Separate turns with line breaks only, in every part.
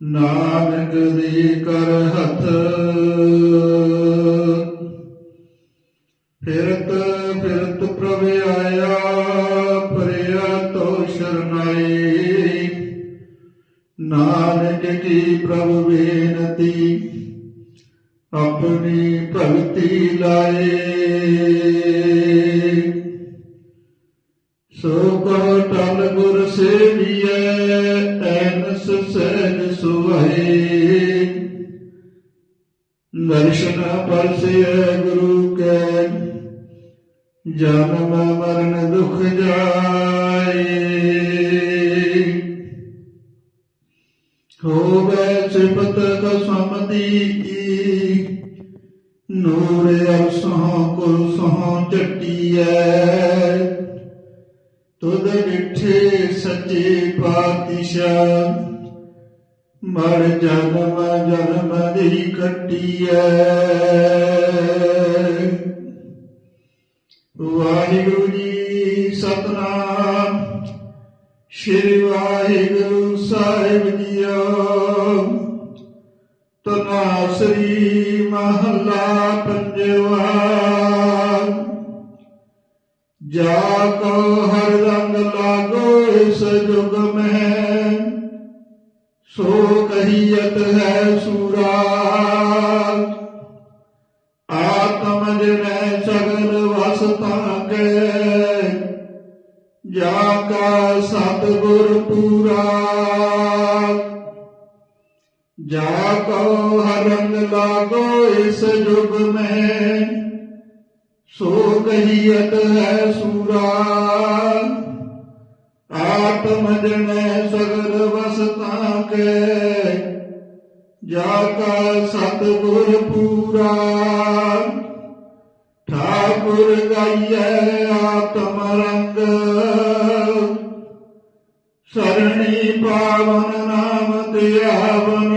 ਨਾਨਕ ਦੀ ਕਰ ਹੱਥ। ਫਿਰਤ ਫਿਰਤ ਪ੍ਰਭ ਆਇਆ ਪਰਿਆ ਤੋ ਸ਼ਰਨਾਈ। ਨਾਨਕ ਕੀ ਪ੍ਰਭ ਬੇਨਤੀ, ਆਪਣੀ ਭਗਤੀ ਲਾਏ। ਸੁਭਾਈ ਦਰਸ਼ਨ ਪਰਸਿਐ ਗੁਰੂ ਕੈ, ਜਨਮ ਮਰਨ ਦੁਖ ਜਾਏ। ਹੋਵੇ ਸਿਫਤ ਕਸਮਤੀ ਕੀ, ਨੂਰ ਅਰਸੋਂ ਕੁਲ ਸੋਂ ਚੱਟੀਐ ਤੁਧ ਡਿਠੇ ਸੱਚੇ ਪਾਤਸ਼ਾਹ ਮਰ ਜਨਮ ਜਨਮ ਦੀ ਕੱਟੀਐ। ਵਾਹਿਗੁਰੂ ਜੀ ਸਤਨਾਮ, ਸ਼੍ਰੀ ਵਾਹਿਗੁਰੂ ਸਾਹਿਬ ਜੀਓ। ਤਨਾਸਰੀ ਮਹੱਲਾ ਪੰਜਵਾ। ਜਾ ਕੋ ਹਰ ਰੰਗ ਲਾਗੋ ਇਸ ਜੁਗ ਮੈਂ। ਸੋ ਕਹੀਅਤ ਹੈ ਸੂਰਾ। ਆਤਮ ਜਨੈ ਸਗਲ ਵਸਤਾ ਕੇ ਜਾ ਕਾ ਸਤਿਗੁਰ ਪੂਰਾ। ਜਾ ਕੋ ਹਰ ਲਾਗੋ ਇਸ ਜੁਗ ਮੈਂ। ਸੋ ਕਹੀਅਤ ਹੈ ਸੂਰਾ। ਆਤਮ ਜਨੈ ਸਗਲ ਜਾ ਕਾ ਸਤਿਗੁਰ ਪੂਰਾ। ਠਾਕੁਰ ਗਾਈਐ ਆਤਮ ਰੰਗ। ਸਰਣੀ ਪਾਵਨ ਨਾਮ ਧਿਆਵਨ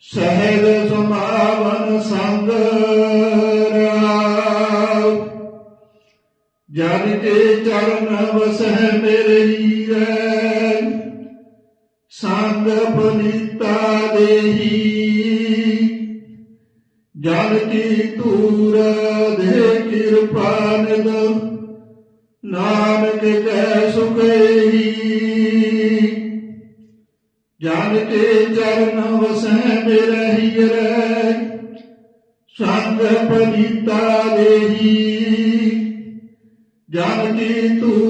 ਸਹਿਜ ਸਮਾਵਨ ਸੰਗ ਰਾਵ। ਜਨ ਕੇ ਚਰਨ ਵਸਹਿ ਮੇਰੇ ਹੀਰੇ ਸੰਗ ਪਨੀਤਾ ਦੇਹੀ। ਜਨ ਕੀ ਤੂਰ ਦੇ ਕਿਰਪਾ ਨਿਦ ਨਾਨਕ ਕੈ ਸੁਖਈ ਜਨ ਕੇ ਚਰਨ ਵਸਹਿ ਮੇਰੇ ਹੀਰੇ ਸੰਗ ਪਨੀਤਾ ਦੇਹੀ। ਜਨ ਕੀ ਤੂਰ